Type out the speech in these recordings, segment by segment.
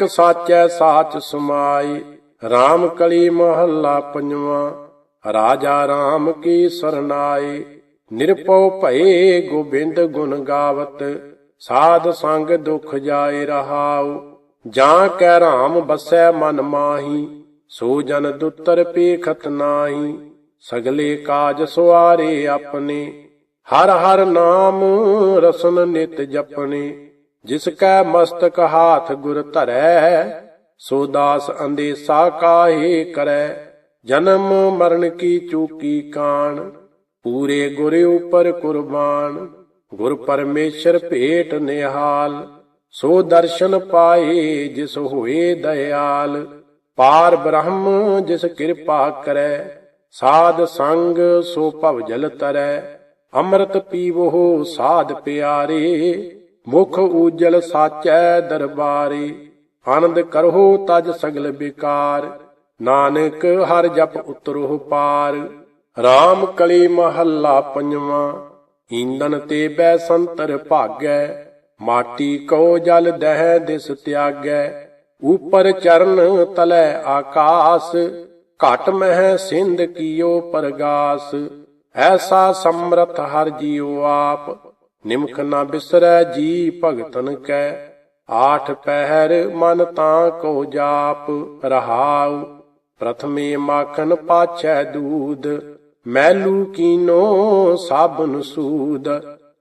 ਇਕ ਸਾਚੈ ਸਾਚ ਸਮਾਈ RAM ਕਲੀ ਮਹੱਲਾ ਪੰਜਵਾਂ, ਰਾਜਾ RAM ਕੀ ਸਰਨਾਈ, ਨਿਰਭਉ ਭਏ ਗੋਬਿੰਦ ਗੁਣ ਗਾਵਤ, ਸਾਧ ਸੰਗ ਦੁਖ ਜਾਏ ਰਹਾਉ, ਜਾਂ ਕੈ RAM ਬਸੈ ਮਨ ਮਾਹੀ ਸੋ ਜਨ ਦੁਤਰ ਪੇਖਤ ਨਾਹੀ, ਸਗਲੇ ਕਾਜ ਸਵਾਰੇ ਆਪਣੇ, ਹਰ ਹਰ ਨਾਮ ਰਸਨ ਨਿਤ ਜਪਣੇ। ਜਿਸ ਕੈ ਮਸਤਕ ਹਾਥ ਗੁਰ ਧਰੈ, ਸੋ ਦਾਸ ਅੰਦੇਸਾ ਕਾਹੇ ਕਰੈ। ਜਨਮ ਮਰਨ ਕੀ ਚੂਕੀ ਕਾਣ, ਪੂਰੇ ਗੁਰ ਉਪਰ ਕੁਰਬਾਨ। ਗੁਰ ਪਰਮੇਸ਼ਰ ਭੇਟ ਨਿਹਾਲ, ਸੋ ਦਰਸ਼ਨ ਪਾਏ ਜਿਸ ਹੋਏ ਦਇਆਲ। ਪਾਰ ਬ੍ਰਹਮ ਜਿਸ ਕਿਰਪਾ ਕਰੈ, ਸਾਧ ਸੰਗ ਸੋ ਭਵ ਜਲ ਤਰੈ। ਅੰਮ੍ਰਿਤ ਪੀਵੋ ਸਾਧ ਪਿਆਰੇ ਮੁਖ ਊਜਲ ਸਾਚੈ ਦਰਬਾਰੇ, ਆਨੰਦ ਕਰੋ ਤਜ ਸਗਲ ਬਿਕਾਰ, ਨਾਨਕ ਹਰ ਜਪ ਉਤਰੋ ਪਾਰ। RAM ਕਲੀ ਮਹੱਲਾ ਪੰਜਵਾਂ ਈਂਦਨ ਤੇ ਬੈ ਸੰਤਰ ਭਾਗੈ, ਮਾਟੀ ਕੋ ਜਲ ਦਹਿ ਦਿਸ ਤਿਆਗੈ, ਉਪਰ ਚਰਨ ਤਲੈ ਆਕਾਸ, ਘਟ ਮਹਿ ਸਿੰਧ ਕੀਓ ਪਰਗਾਸ। ਐਸਾ ਸਮਰਥ ਹਰ ਜੀਉ ਆਪ ਨਿਮਖ ਨਾ ਬਿਸਰੈ ਜੀ ਭਗਤਨ ਕੈ। ਆਠ ਪਹਿਰ ਮਨ ਤਾਂ ਕੋ ਜਾਪ ਰਹਾਉ। ਪ੍ਰਥਮੇ ਮਾਖਨ ਪਾਛੈ ਦੂਧ। ਮੈਲੂ ਕੀਨੋ ਸਾਬਨ ਸੂਦ।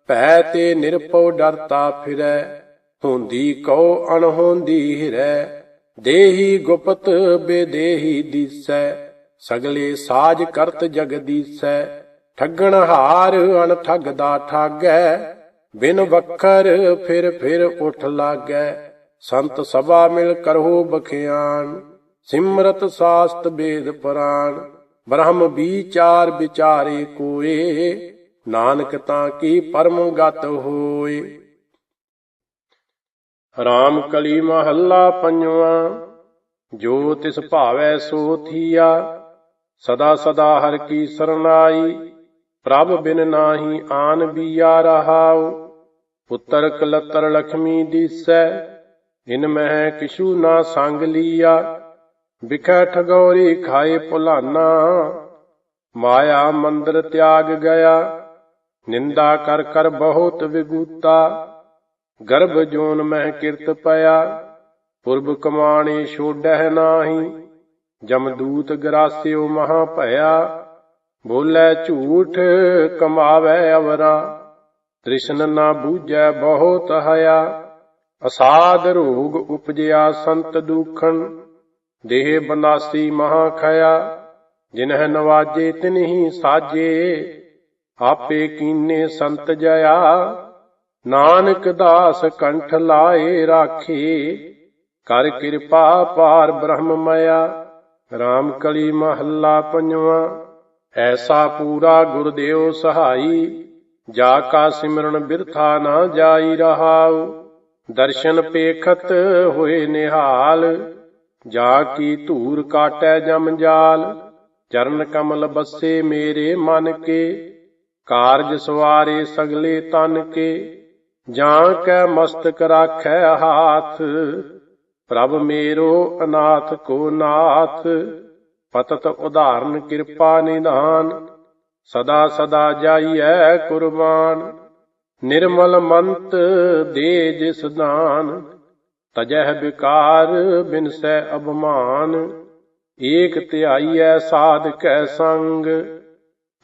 ਭੈ ਤੇ ਨਿਰਪਉ ਡਰਤਾ ਫਿਰੈ। ਹੁੰਦੀ ਕਉ ਅਣਹੋਂਦੀ ਹਿਰੈ। ਦੇਹੀ ਗੁਪਤ ਬੇਦੇਹੀ ਦੀਸੈ। ਸਗਲੇ ਸਾਜ ਕਰਤ ਜਗਦੀਸੈ ਠੱਗਣ ਹਾਰ ਅਣ ਠੱਗਦਾ ਠਾਗੈ, ਬਿਨ ਵਖਰ ਫਿਰ ਫਿਰ ਉਠ ਲਾਗੈ। ਸੰਤ ਸਭਾ ਮਿਲ ਕਰਹੁ ਬਖਿਆਨ, ਸਿਮਰਤ ਸਾਸਤ ਬੇਦ ਪੁਰਾਣ ਬ੍ਰਹਮ ਵਿਚਾਰ ਵਿਚਾਰੇ ਕੋਏ, ਨਾਨਕ ਤਾਂ ਕੀ ਪਰਮ ਗਤ ਹੋਏ। ਰਾਮ ਕਲੀ ਮਹੱਲਾ ਪੰਜਵਾਂ, ਜੋ ਤਿਸ ਭਾਵੈ ਸੋ ਥੀਆ, ਸਦਾ ਸਦਾ ਹਰ ਕੀ ਸਰਨਾਈ। ਪ੍ਰਭ ਬਿਨ ਨਾਹੀ ਆਨ ਬੀਆ ਰਹਾਉ, ਪੁੱਤਰ ਕਲਤਰ ਲਖਮੀ ਦੀਸੈ, ਇਨ ਮਹਿ ਕਿਛੂ ਨਾ ਸੰਗ ਲੀਆ ਵਿਖੈ ਠਗੋਰੀ ਖਾਏ ਭੁਲਾਨਾ, ਮਾਇਆ ਮੰਦਰ ਤਿਆਗ ਗਿਆ, ਨਿੰਦਾ ਕਰ ਕਰ ਬਹੁਤ ਵਿਗੂਤਾ, ਗਰਭ ਜੋਨ ਮਹਿ ਕਿਰਤ ਪਿਆ, ਪੁਰਬ ਕਮਾਣੇ ਛੋੜਹਿ ਨਾਹੀ ਜਮਦੂਤ ਗਰਾਸਿਓ ਮਹਾ ਭਇਆ ਬੋਲੇ ਝੂਠ ਕਮਾਵੇ ਅਵਰਾ, ਤ੍ਰਿਸ਼ਨ ਨਾ ਬੂਝੈ ਬਹੁਤ ਹਯਾ ਅਸਾਦ ਰੋਗ ਉਪਜਿਆ ਸੰਤ ਦੁਖਣ, ਦੇਹ ਬਨਾਸੀ ਮਹਾ ਖਇਆ। ਜਿਨਹਿ ਨਵਾਜੇ ਤਿਨਹੀ ਸਾਜੇ, ਆਪੇ ਕੀਨੇ ਸੰਤ ਜਇਆ। ਨਾਨਕ ਦਾਸ ਕੰਠ ਲਾਏ ਰਾਖੇ, ਕਰ ਕਿਰਪਾ ਪਾਰ ਬ੍ਰਹਮ ਮਇਆ RAM ਕਲੀ ਮਹੱਲਾ ਪੰਜਵਾਂ। ਐਸਾ ਪੂਰਾ ਗੁਰਦੇਵ ਸਹਾਈ, ਜਾ ਕਾ ਸਿਮਰਨ ਬਿਰਥਾ ਨਾ ਜਾਈ ਰਹਾਉ। ਦਰਸ਼ਨ ਪੇਖਤ ਹੋਏ ਨਿਹਾਲ, ਜਾ ਕੀ ਧੂਰ ਕਾਟੈ ਜਮ ਜਾਲ। ਚਰਨ ਕਮਲ ਬੱਸੇ ਮੇਰੇ ਮਨ ਕੇ, ਕਾਰਜ ਸਵਾਰੇ ਸਗਲੇ ਤਨ ਕੇ। ਜਾਂ ਕੈ ਮਸਤਕ ਰਾਖੈ ਹਾਥ, ਪ੍ਰਭ ਮੇਰੋ ਅਨਾਥ ਕੋ ਨਾਥ। ਪਤਤ ਉਧਾਰਨ ਕਿਰਪਾ ਨਿਧਾਨ, ਸਦਾ ਸਦਾ ਜਾਈਐ ਕੁਰਬਾਨ। ਨਿਰਮਲ ਮੰਤ ਦੇ ਜਿਸ ਦਾਨ, ਤਜਹਿ ਵਿਕਾਰ ਬਿਨਸੈ ਅਭਮਾਨ। ਏਕ ਧਿਆਈਐ ਸਾਧ ਕੈ ਸੰਗ,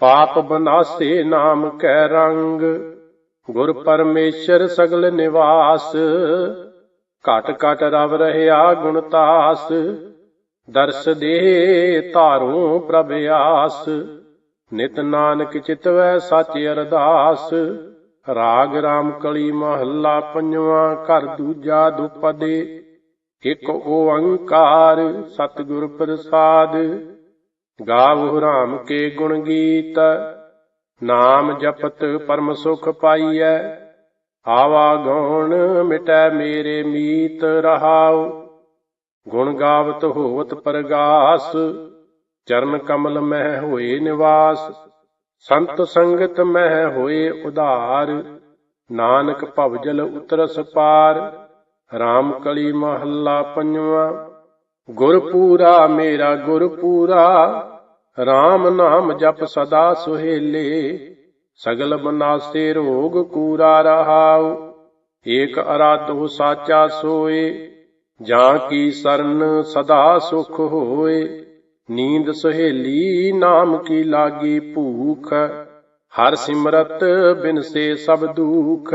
ਪਾਪ ਬਨਾਸੇ ਨਾਮ ਕੈ ਰੰਗ। ਗੁਰ ਪਰਮੇਸ਼ਰ ਸਗਲ ਨਿਵਾਸ, ਘਟ ਘਟ ਰਵ ਰਹਿਆ ਗੁਣਤਾਸ ਦਰਸ ਦੇ ਧਾਰੂ ਪ੍ਰਭ ਆਸ। ਨਿਤ ਨਾਨਕ ਚਿਤਵੈ ਸੱਚ ਅਰਦਾਸ। ਰਾਗ ਰਾਮ ਕਲੀ ਮਹੱਲਾ ਪੰਜਵਾਂ, ਘਰ ਦੂਜਾ ਦੁਪਦੇ। ਇਕ ਓੰਕਾਰ ਸਤਿਗੁਰ ਪ੍ਰਸਾਦ। ਗਾਵਹੁ ਰਾਮ ਕੇ ਗੁਣ ਗੀਤ। ਨਾਮ ਜਪਤ ਪਰਮ ਸੁਖ ਪਾਈਐ। ਆਵਾ ਗਉਣ ਮਿਟੈ ਮੇਰੇ ਮੀਤ ਰਹਾਓ ਗੁਣ ਗਾਵਤ ਹੋਵਤ ਪਰਗਾਸ, ਚਰਨ ਕਮਲ ਮਹਿ ਹੋਏ ਨਿਵਾਸ, ਸੰਤ ਸੰਗਤ ਮਹਿ ਹੋਏ ਉਧਾਰ, ਨਾਨਕ ਭਵਜਲ ਉਤਰਸ ਪਾਰ, ਰਾਮ ਕਲੀ ਮਹੱਲਾ ਪੰਜਵਾਂ, ਗੁਰਪੂਰਾ ਮੇਰਾ ਗੁਰਪੂਰਾ RAM ਨਾਮ ਜਪ ਸਦਾ ਸੁਹੇਲੇ, ਸਗਲ ਬਨਾਸੇ ਰੋਗ ਕੂਰਾ ਰਹਾਉ, ਏਕ ਅਰਾਧੋ ਸਾਚਾ ਸੋਏ ਜਾਂ ਕੀ ਸਰਨ ਸਦਾ ਸੁਖ ਹੋਏ ਨੀਂਦ ਸੁਹੇਲੀ ਨਾਮ ਕੀ ਲਾਗੀ ਭੂਖ? ਹਰ ਸਿਮਰਤ ਬਿਨਸੇ ਸਭ ਦੁਖ।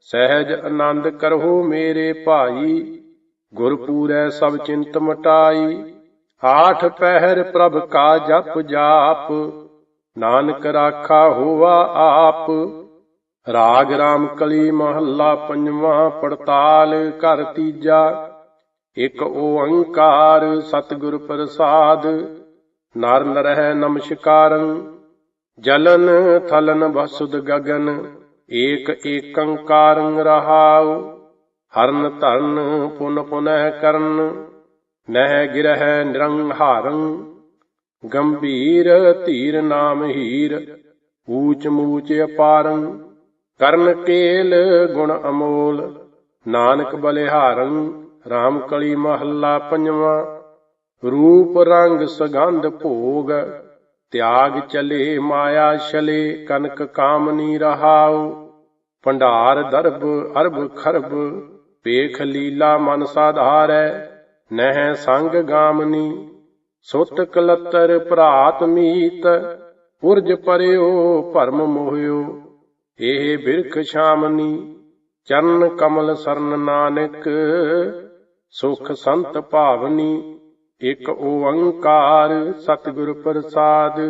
ਸਹਿਜ ਆਨੰਦ ਕਰੋ ਮੇਰੇ ਭਾਈ। ਗੁਰਪੂਰੈ ਸਭ ਚਿੰਤ ਮਟਾਈ। ਆਠ ਪਹਿਰ ਪ੍ਰਭ ਕਾ ਜਪ ਜਾਪ। ਨਾਨਕ ਰਾਖਾ ਹੋਵਾ ਆਪ। ਰਾਗ ਰਾਮ ਕਲੀ ਮਹੱਲਾ ਪੰਜਵਾਂ ਪੜਤਾਲ ਘਰ ਤੀਜਾ। ਇਕ ਓੰਕਾਰ ਸਤਿਗੁਰ ਪ੍ਰਸਾਦ, ਨਰ ਨਰਹਿ ਨਮਸਕਾਰੰ, ਜਲਨ ਥਲਨ ਬਸੁਦ ਗਗਨ, ਏਕ ਏਕੰਕਾਰੰ ਰਹਾਉ, ਹਰਨ ਧਰਨ ਪੁਨ ਪੁਨਹ ਕਰਨ, ਨਹਿ ਗਿਰਹਿ ਨਿਰੰਹਾਰੰ, ਗੰਭੀਰ ਧੀਰ ਨਾਮ ਹੀਰ, ਊਚ ਮੂਚ ਅਪਾਰੰ, ਕਰਨ ਕੇਲ ਗੁਣ ਅਮੋਲ, ਨਾਨਕ ਬਲਿਹਾਰੰ RAM ਕਲੀ ਮਹੱਲਾ ਪੰਜਵਾਂ। ਰੂਪ ਰੰਗ ਸਗੰਧ ਭੋਗ, ਤਿਆਗ ਚਲੇ ਮਾਇਆ ਛਲੇ, ਕਨਕ ਕਾਮਨੀ ਰਹਾਉ। ਭੰਡਾਰ ਦਰਬ, ਅਰਬ ਖਰਬ, ਵੇਖ ਲੀਲਾ ਮਨ ਸਾਧਾਰੈ, ਨਹਿ ਸੰਗ ਗਾਮਨੀ। ਸੁਤ ਕਲਤਰ ਭਰਾਤ ਮੀਤ ਉਰਜ ਪਰਿਓ ਭਰਮ ਮੋਹਿਓ। ਇਹ ਬਿਰਖ ਸ਼ਾਮਨੀ, ਚਰਨ ਕਮਲ ਸਰਨ ਨਾਨਕ ਸੁਖ ਸੰਤ ਭਾਵਨੀ, ਇਕ ਓੰਕਾਰ ਸਤਿਗੁਰ ਪ੍ਰਸਾਦ।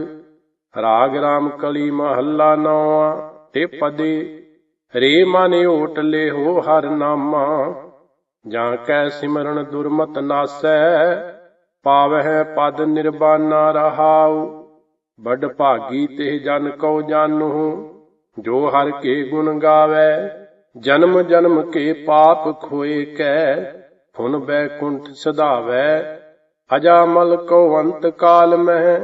ਰਾਗ ਰਾਮ ਕਲੀ ਮਹੱਲਾ ਨੌਵਾਂ, ਤੇ ਪਦੇ, ਰੇ ਮਨ ਓਟ ਹੋ ਹਰ ਨਾਮਾ। ਜਾਂ ਕੈ ਸਿਮਰਨ ਦੁਰਮਤ ਨਾਸੈ, ਪਾਵਹਿ ਪਦ ਨਿਰਬਾਨਾ ਰਹਾਉ। ਬੜ ਭਾਗੀ ਤੇ ਜਨ ਕਉ ਜਾਨੂ, ਜੋ ਹਰ ਕੇ ਗੁਣ ਗਾਵੇ, ਜਨਮ ਜਨਮ ਕੇ ਪਾਪ ਖੋਏ ਕੈ। ਫੁਨ ਬੈਕੁੰਠ ਸਦਾਵੈ ਅਜਾਮਲ ਕੋ ਅੰਤ ਕਾਲ ਮਹਿ,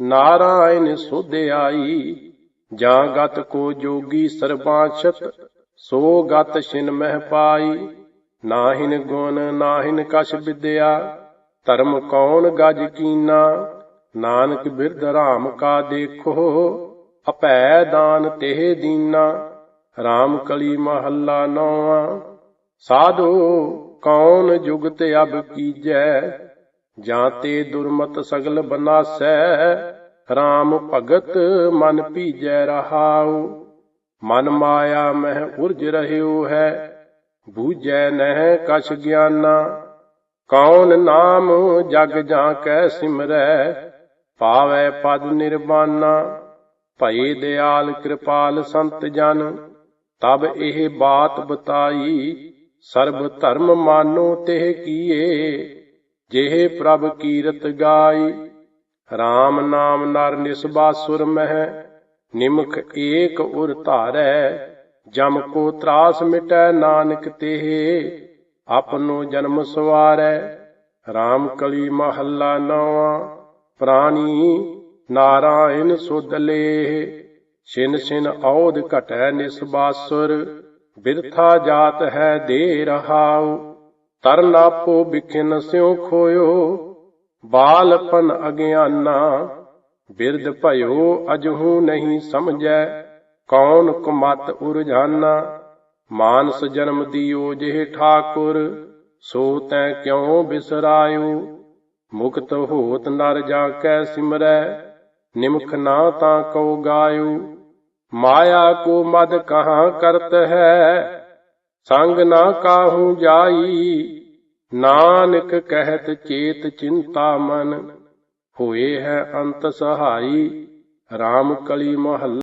ਨਾਰਾਇਣ ਸੁਧ ਆਈ ਜਾਂ ਗਤ ਕੋ ਜੋਗੀ ਸਰਬਾਛਤ ਸੋ ਗਤ ਛਿਨ ਮਹਿ ਪਾਈ। ਨਾਹਿਨ ਗੁਣ, ਨਾਹਿਨ ਕਛ ਵਿਦਿਆ, ਧਰਮ ਕੌਣ ਗਜ ਕੀਨਾ। ਨਾਨਕ ਬਿਰਧ ਰਾਮ ਕਾ ਦੇਖੋ, ਅਪੈ ਦਾਨ ਤੇ ਦੀਨਾ। RAM ਕਲੀ ਮਹੱਲਾ ਨੌਵਾਂ ਸਾਧੂ ਕੌਣ ਜੁਗਤ ਅਬ ਕੀਜੈ? ਜਾਂ ਤੇ ਦੁਰਮਤ ਸਗਲ ਬਨਾਸੈ? RAM ਭਗਤ ਮਨ ਭੀਜੈ ਰਹਾਉ। ਮਨ ਮਾਇਆ ਮਹਿ ਉਰਜ ਰਹਿਓ ਹੈ। ਬੂਝੈ ਨਹਿ ਕਛ ਗਿਆਨਾ। ਕੌਣ ਨਾਮ ਜਗ ਜਾਂ ਕੈ ਸਿਮਰੈ? ਪਾਵੈ ਪਦ ਨਿਰਵਾਨਾ ਭਈ ਦਿਆਲ ਕਿਰਪਾਲ ਸੰਤ ਜਨ। ਤਬ ਇਹ ਬਾਤ ਬਤਾਈ। ਸਰਬ ਧਰਮ ਮਾਨੋ ਤੇ ਕੀਏ, ਜਿਹੇ ਪ੍ਰਭ ਕੀਰਤ ਗਾਈ। RAM ਨਾਮ ਨਰ ਨਿਸਬਾਸੁਰ ਮਹਿ, ਨਿਮਖ ਏਕ ਉਰ ਧਾਰੈ। ਜਮ ਕੋ ਤਰਾਸ ਮਿਟੈ ਨਾਨਕ ਤੇ ਆਪਨੋ ਜਨਮ ਸਵਾਰੈ। RAM ਕਲੀ ਮਹੱਲਾ ਨੌਵਾਂ, ਪ੍ਰਾਣੀ ਨਾਰਾਇਣ ਸੁਧ ਲੇਹ। ਛਿਨ ਛਿਨ ਔਦ ਘਟੈ ਨਿਸਬਾਸੁਰ ਬਿਰਥਾ ਜਾਤ ਹੈ ਦੇ ਰਹਾਉ ਤਰਨ ਆਪੋ ਬਿਖਿਨ ਸਿਉ ਖੋਇਓ, ਬਾਲਪਨ ਅਗਿਆਨਾ, ਬਿਰਧ ਭਇਓ ਅਜਹੂ ਨਹੀਂ ਸਮਝੈ, ਕੌਣ ਕੁਮਤ ਉਰਜਾਨਾ, ਮਾਨਸ ਜਨਮ ਦਿਓ ਜਿਹ ਠਾਕੁਰ, ਸੋ ਤੈ ਕਿਉ ਬਿਸਰਾਇਓ? ਮੁਕਤ ਹੋਤ ਨਰ ਜਾ ਕੈ ਸਿਮਰੈ, ਨਿਮਖ ਨਾ ਤਾਂ ਕਉ ਗਾਇਓ। ਮਾਇਆ ਕੋ ਮਦ ਕਹਾਂ ਕਰਤ ਹੈ? ਸੰਗ ਨਾ ਕਾਹੂ ਜਾਈ? ਨਾਨਕ ਕਹਿਤ ਚੇਤ ਚਿੰਤਾ ਮਨ, ਹੋਏ ਹੈ ਅੰਤ ਸਹਾਈ। RAM ਕਲੀ ਮਹੱਲਾ